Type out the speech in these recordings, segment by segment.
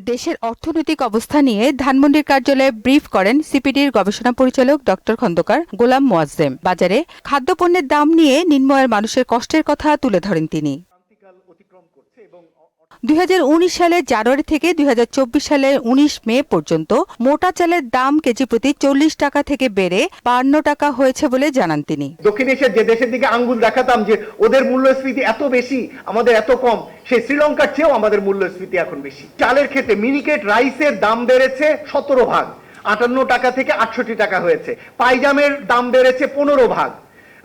দেশের অর্থনৈতিক অবস্থা নিয়ে ধানমন্ডির কার্যালয়ে ব্রিফ করেন সিপিডির গবেষণা পরিচালক ডক্টর খন্দকার গোলাম মোয়াজ্জেম। বাজারে খাদ্যপণ্যের দাম নিয়ে নিম্নয়ের মানুষের কষ্টের কথা তুলে ধরেন তিনি। দুই সালের জানুয়ারি থেকে দুই সালের উনিশ মে পর্যন্ত মোটা চালের দাম কেজি প্রতি চল্লিশ টাকা থেকে বেড়ে বান্ন টাকা হয়েছে বলে জানান তিনি। দক্ষিণ এশিয়ার যে দেশের দিকে আঙ্গুল দেখাতাম যে ওদের মূল্যস্ফীতি এত বেশি, আমাদের এত কম, সেই শ্রীলঙ্কার চেয়েও আমাদের মূল্যস্ফীতি এখন বেশি। চালের ক্ষেত্রে মিনিকেট রাইসের দাম বেড়েছে সতেরো ভাগ, আটান্ন টাকা থেকে আটষট্টি টাকা হয়েছে। পাইজামের দাম বেড়েছে পনেরো ভাগ।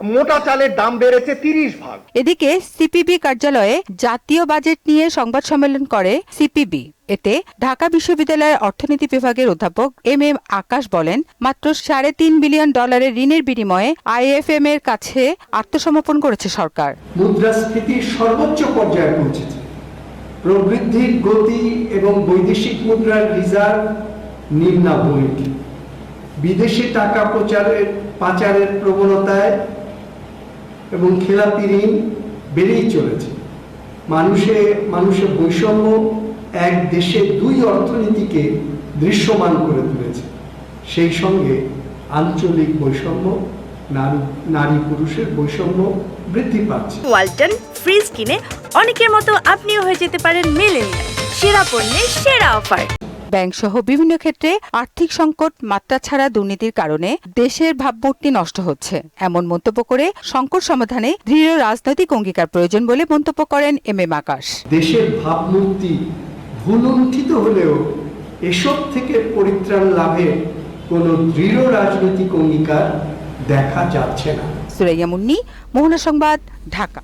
মোটা চালের দাম বেড়েছে তিরিশ ভাগ। এদিকে সিপিবি কার্যালয়ে জাতীয় বাজেট নিয়ে সংবাদ সম্মেলন করে সিপিবি। এতে ঢাকা বিশ্ববিদ্যালয়ের অর্থনীতি বিভাগের অধ্যাপক এম এম আকাশ বলেন মাত্র সাড়ে তিন বিলিয়ন ডলারের ঋণের বিনিময়ে আইএফএম এর কাছে আত্মসমর্পণ করেছে সরকার। মুদ্রাস্ফীতি সর্বোচ্চ পর্যায়ে পৌঁছেছে। প্রবৃদ্ধির গতি এবং বৈদেশিক মুদ্রার রিজার্ভ নিম্নাবনমুখী বিদেশি টাকা প্রচারের পাচারের প্রবণতায় এবং খেলাপি ঋণ বেড়েই চলেছে। মানুষে, মানুষের বৈষম্য এক দেশে দুই অর্থনীতিকে দৃশ্যমান করে তুলেছে। সেই সঙ্গে আঞ্চলিক বৈষম্য, নারী পুরুষের বৈষম্য বৃদ্ধি পাচ্ছে। ওয়ালটন ফ্রিজ কিনে অনেকের মতো আপনিও হয়ে যেতে পারেন মেলেনিয়া সেরা পণ্যের সেরা অফার। ব্যাংক সহ বিভিন্ন ক্ষেত্রে আর্থিক সংকট মাত্রা ছাড়া দুর্নীতির কারণে দেশের ভাবমূর্তি নষ্ট হচ্ছে। এমন মন্তব্য করে সংকট সমাধানে দৃঢ় রাজনৈতিক অঙ্গীকার প্রয়োজন বলে মন্তব্য করেন এম এম আকাশ। দেশের ভাবমূর্তি ভুলুণ্ঠিত হলেও এসব থেকে পরিত্রাণ লাভের কোনো দৃঢ় রাজনৈতিক অঙ্গীকার দেখা যাচ্ছে না। সুরাইয়া মুন্নি মোহনা সংবাদ ঢাকা।